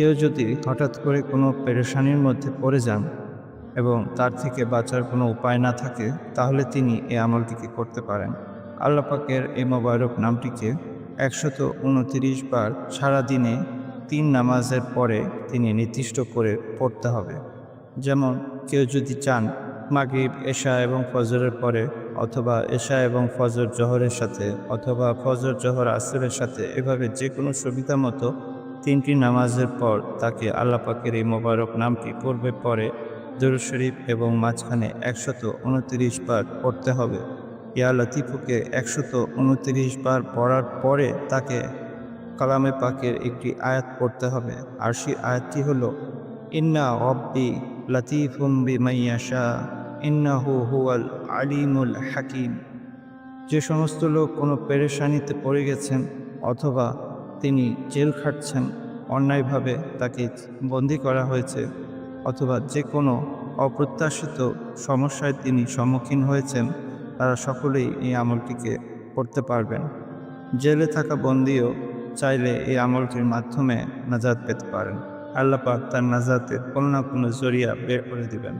কেউ যদি হঠাৎ করে কোনো পেরেশানির মধ্যে পড়ে যান এবং তার থেকে বাঁচার কোনো উপায় না থাকে, তাহলে তিনি এই আমলটিকে করতে পারেন? আল্লাহ পাকের এই মোবারক নামটিকে একশত উনতিরিশ বার সারাদিনে তিন নামাজের পরে তিনি নির্দিষ্ট করে পড়তে হবে। যেমন কেউ যদি চান মাগরিব, এশা এবং ফজরের পরে অথবা এশা এবং ফজর জহরের সাথে অথবা ফজর, জহর, আসরের সাথে এভাবে যে কোনো সুবিধা মতো তিনটি নামাজের পর তাকে আল্লাহ পাকের এই মোবারক নামটি পড়বে পরে দরুদ শরীফ এবং মাঝখানে একশত উনতিরিশ বার পড়তে হবে। ইয়া লতিফুকে একশত উনতিরিশ বার পড়ার পরে তাকে কালামে পাকের একটি আয়াত পড়তে হবে। আর সেই আয়াতটি হল, ইন্না রব্বি লতিফুম বিমাইয়াশা ইন্নাহু হুয়াল আলিমুল হাকিম। যে সমস্ত লোক কোনো পেরেশানিতে পড়ে গেছেন অথবা তিনি জেল খাটছেন, অন্যায়ভাবে তাকে বন্দি করা হয়েছে, অথবা যে কোনো অপ্রত্যাশিত সমস্যায় তিনি সম্মুখীন হয়েছেন, তারা সকলেই এই আমলটিকে করতে পারবেন। জেলে থাকা বন্দিও চাইলে এই আমলটির মাধ্যমে নাজাদ পেতে পারেন। আল্লাহ পাক তার নাজাতের কোনো না কোনো জরিয়া বের করে দিবেন।